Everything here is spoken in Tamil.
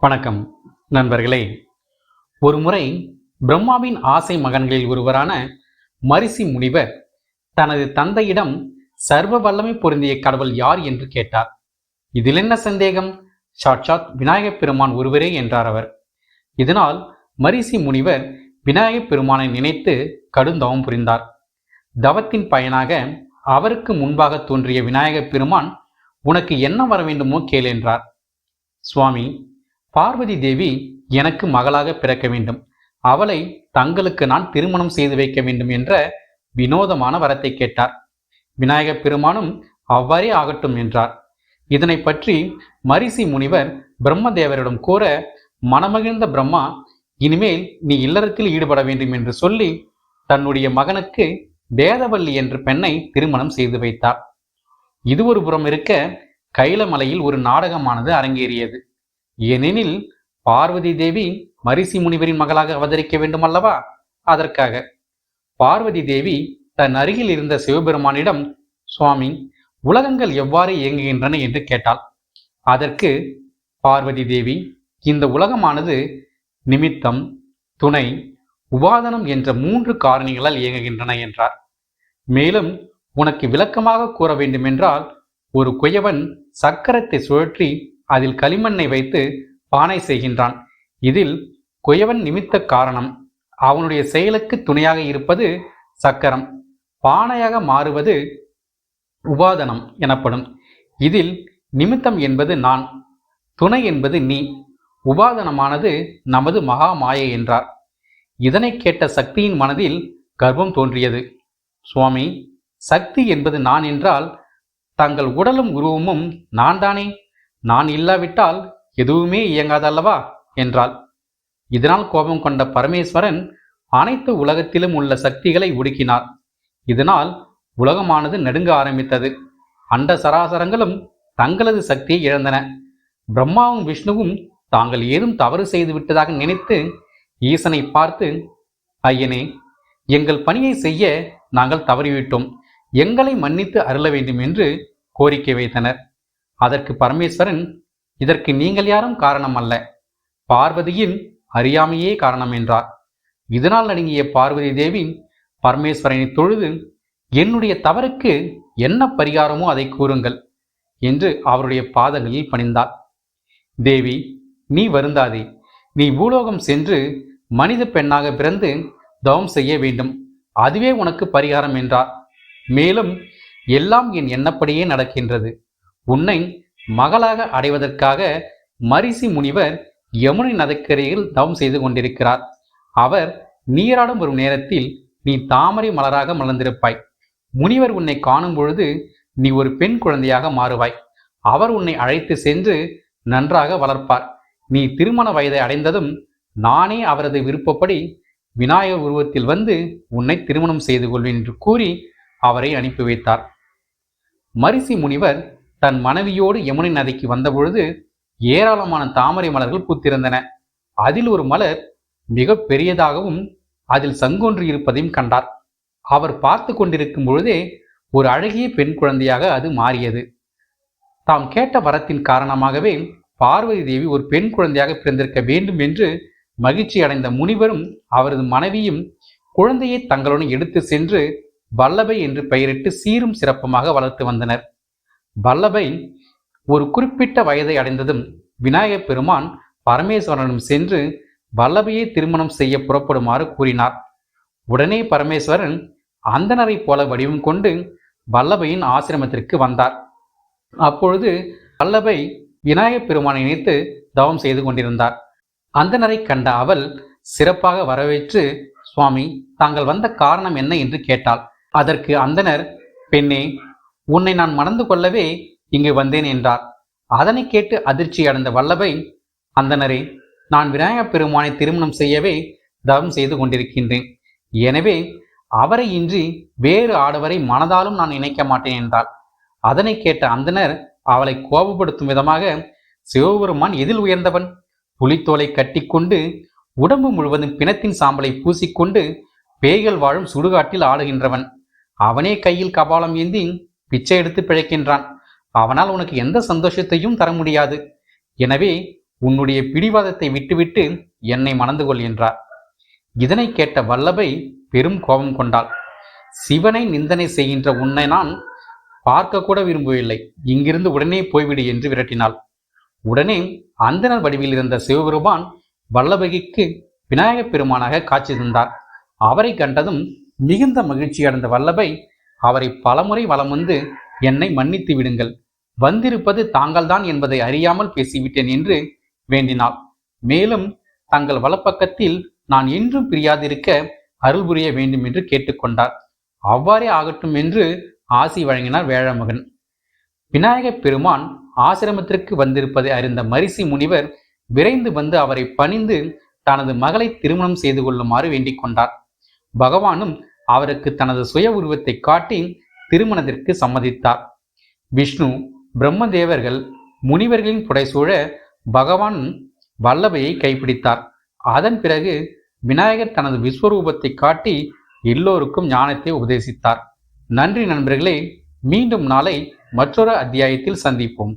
வணக்கம் நண்பர்களே. ஒருமுறை பிரம்மாவின் ஆசை மகன்களில் ஒருவரான மரிசி முனிவர் தனது தந்தையிடம் சர்வ வல்லமை பொருந்திய கடவுள் யார் என்று கேட்டார். இதில் என்ன சந்தேகம்? சாட்சாத் விநாயகப் பெருமான் ஒருவரே என்றார் அவர். இதனால் மரிசி முனிவர் விநாயகப் பெருமானை நினைத்து கடுந்தவம் புரிந்தார். தவத்தின் பயனாக அவருக்கு முன்பாக தோன்றிய விநாயகப் பெருமான் உனக்கு என்ன வர வேண்டுமோ கேள் என்றார். சுவாமி பார்வதி தேவி எனக்கு மகளாக பிறக்க வேண்டும். அவளை தங்களுக்கு நான் திருமணம் செய்து வைக்க வேண்டும் என்ற வினோதமான வரத்தை கேட்டார். விநாயகப் பெருமானும் அவ்வாறே ஆகட்டும் என்றார். இதனை பற்றி மரிசி முனிவர் பிரம்மதேவரிடம் கூற மனமகிழ்ந்த பிரம்மா இனிமேல் நீ இல்லறத்தில் ஈடுபட வேண்டும் என்று சொல்லி தன்னுடைய மகனுக்கு வேதவல்லி என்ற பெண்ணை திருமணம் செய்து வைத்தார். இது ஒரு புறம் இருக்க கைலமலையில் ஒரு நாடகமானது அரங்கேறியது. ஏனெனில் பார்வதி தேவி மரிசி முனிவரின் மகளாக அவதரிக்க வேண்டும் அல்லவா அதற்காக. பார்வதி தேவி தன் அருகில் இருந்த சிவபெருமானிடம் சுவாமி உலகங்கள் எவ்வாறு இயங்குகின்றன? என்று கேட்டாள். அதற்கு பார்வதி தேவி இந்த உலகமானது நிமித்தம் துணை உபாதனம் என்ற மூன்று காரணிகளால் இயங்குகின்றன என்றார். மேலும் உனக்கு விளக்கமாக கூற வேண்டுமென்றால் ஒரு குயவன் சக்கரத்தை சுழற்றி அதில் களிமண்ணை வைத்து பானை செய்கின்றான். இதில் குயவன் நிமித்த காரணம் அவனுடைய செயலுக்கு துணையாக இருப்பது சக்கரம். பானையாக மாறுவது உபாதனம் எனப்படும். இதில் நிமித்தம் என்பது நான் துணை என்பது நீ உபாதனமானது நமது மகா மாயை என்றார். இதனை கேட்ட சக்தியின் மனதில் கர்வம் தோன்றியது. சுவாமி சக்தி என்பது நான் என்றால் தங்கள் உடலும் உருவமும் நான் தானே நான் இல்லாவிட்டால் எதுவுமே இயங்காதல்லவா? என்றாள். இதனால் கோபம் கொண்ட பரமேஸ்வரன் அனைத்து உலகத்திலும் உள்ள சக்திகளை ஒடுக்கினார் இதனால் உலகமானது நடுங்க ஆரம்பித்தது. அண்ட சராசரங்களும் தங்களது சக்தியை இழந்தன. பிரம்மாவும் விஷ்ணுவும் தாங்கள் ஏதும் தவறு செய்து விட்டதாக நினைத்து ஈசனை பார்த்து ஐயனே எங்கள் பணியை செய்ய நாங்கள் தவறிவிட்டோம். எங்களை மன்னித்து அருள வேண்டும் என்று கோரிக்கை வைத்தனர். அதற்கு பரமேஸ்வரன் இதற்கு நீங்கள் யாரும் காரணம் அல்ல. பார்வதியின் அறியாமையே காரணம் என்றார். இதனால் நடுங்கிய பார்வதி தேவி பரமேஸ்வரனை தொழுது என்னுடைய தவறுக்கு என்ன பரிகாரமோ அதை கூறுங்கள் என்று அவருடைய பாதங்களில் பணிந்தார் தேவி நீ வருந்தாதே. நீ பூலோகம் சென்று மனித பெண்ணாக பிறந்து தவம் செய்ய வேண்டும். அதுவே உனக்கு பரிகாரம் என்றார். மேலும் எல்லாம் என் எண்ணப்படியே நடக்கின்றது. உன்னை மகளாக அடைவதற்காக மரிசி முனிவர் யமுனை நதிக்கரையில் தவம் செய்து கொண்டிருக்கிறார். அவர் நீராடும் வரும் நேரத்தில் நீ தாமரை மலராக மலர்ந்திருப்பாய். முனிவர் உன்னை காணும் பொழுது நீ ஒரு பெண் குழந்தையாக மாறுவாய். அவர் உன்னை அழைத்து சென்று நன்றாக வளர்ப்பார். நீ திருமண வயதை அடைந்ததும் நானே அவரது விருப்பப்படி விநாயகர் உருவத்தில் வந்து உன்னை திருமணம் செய்து கொள்வேன் என்று கூறி அவரை அனுப்பி வைத்தார். மரிசி முனிவர் தன் மனைவியோடு யமுனை நதிக்கு வந்தபொழுது ஏராளமான தாமரை மலர்கள் பூத்திருந்தன. அதில் ஒரு மலர் மிக பெரியதாகவும் அதில் சங்கொன்று இருப்பதையும் கண்டார். அவர் பார்த்து கொண்டிருக்கும் பொழுதே ஒரு அழகிய பெண் குழந்தையாக அது மாறியது. தாம் கேட்ட வரத்தின் காரணமாகவே பார்வதி தேவி ஒரு பெண் குழந்தையாக பிறந்திருக்க வேண்டும் என்று மகிழ்ச்சி அடைந்த முனிவரும் அவரது மனைவியும் குழந்தையை தங்களுடன் எடுத்து சென்று வல்லபை என்று பெயரிட்டு சீரும் சிறப்புமாக வளர்த்து வந்தனர். வல்லபை ஒரு குறிப்பிட்ட வயதை அடைந்ததும் விநாயகப் பெருமான் பரமேஸ்வரனும் சென்று வல்லபையை திருமணம் செய்ய புறப்படுமாறு கூறினார். உடனே பரமேஸ்வரன் அந்தனரைப் போல வடிவம் கொண்டு வல்லபையின் ஆசிரமத்திற்கு வந்தார். அப்பொழுது வல்லபை விநாயகப் பெருமானை நினைத்து தவம் செய்து கொண்டிருந்தார். அந்தனரை கண்ட அவள் சிறப்பாக வரவேற்று சுவாமி தாங்கள் வந்த காரணம் என்ன? என்று கேட்டாள். அதற்கு அந்தனர் பெண்ணே உன்னை நான் மணந்து கொள்ளவே இங்கு வந்தேன் என்றார். அதனை கேட்டு அதிர்ச்சி அடைந்த வல்லபை அந்தனரே நான் விநாயகப் பெருமானை திருமணம் செய்யவே தவம் செய்து கொண்டிருக்கின்றேன். எனவே அவரை இன்றி வேறு ஆடவரை மனதாலும் நான் நினைக்க மாட்டேன் என்றாள். அதனை கேட்ட அந்தனர் அவளை கோபப்படுத்தும் விதமாக சிவபெருமான் எதில் உயர்ந்தவன்? புலித்தோலை கட்டிக்கொண்டு உடம்பு முழுவதும் பிணத்தின் சாம்பலை பூசிக்கொண்டு பேய்கள் வாழும் சுடுகாட்டில் ஆடுகின்றவன். அவனே கையில் கபாலம் ஏந்தி பிச்சை எடுத்து பிழைக்கின்றான். அவனால் உனக்கு எந்த சந்தோஷத்தையும் தர முடியாது. எனவே உன்னுடைய பிடிவாதத்தை விட்டுவிட்டு என்னை மணந்து கொள் என்றார். இதனை கேட்ட வல்லபை பெரும் கோபம் கொண்டாள். சிவனை நிந்தனை செய்கின்ற உன்னை நான் பார்க்க கூட விரும்பவில்லை. இங்கிருந்து உடனே போய்விடு என்று விரட்டினாள். உடனே அந்தனர் வடிவில் இருந்த சிவபெருமான் வல்லபகிக்கு விநாயகப் பெருமானாக காட்சி தந்தார். அவரை கண்டதும் மிகுந்த மகிழ்ச்சி அடைந்த வல்லபை அவரை பலமுறை வலம் வந்து என்னை மன்னித்து விடுங்கள். வந்திருப்பது தாங்கள்தான் என்பதை அறியாமல் பேசிவிட்டேன் என்று வேண்டினாள். மேலும் தங்கள் வலப்பக்கத்தில் நான் என்றும் பிரியாதிருக்க அருள் புரிய வேண்டும் என்று கேட்டுக்கொண்டார். அவ்வாறே ஆகட்டும் என்று ஆசி வழங்கினார் வேழமகன். விநாயகப் பெருமான் ஆசிரமத்திற்கு வந்திருப்பதை அறிந்த மரிசி முனிவர் விரைந்து வந்து அவரை பணிந்து தனது மகளை திருமணம் செய்து கொள்ளுமாறு வேண்டிக் கொண்டார் பகவானும் அவருக்கு தனது சுய உருவத்தை காட்டி திருமணத்திற்கு சம்மதித்தார். விஷ்ணு பிரம்மதேவர்கள் முனிவர்களின் புடைசூழ பகவான் வல்லபையை கைப்பிடித்தார். அதன் பிறகு விநாயகர் தனது விஸ்வரூபத்தை காட்டி எல்லோருக்கும் ஞானத்தை உபதேசித்தார். நன்றி நண்பர்களே மீண்டும் நாளை மற்றொரு அத்தியாயத்தில் சந்திப்போம்.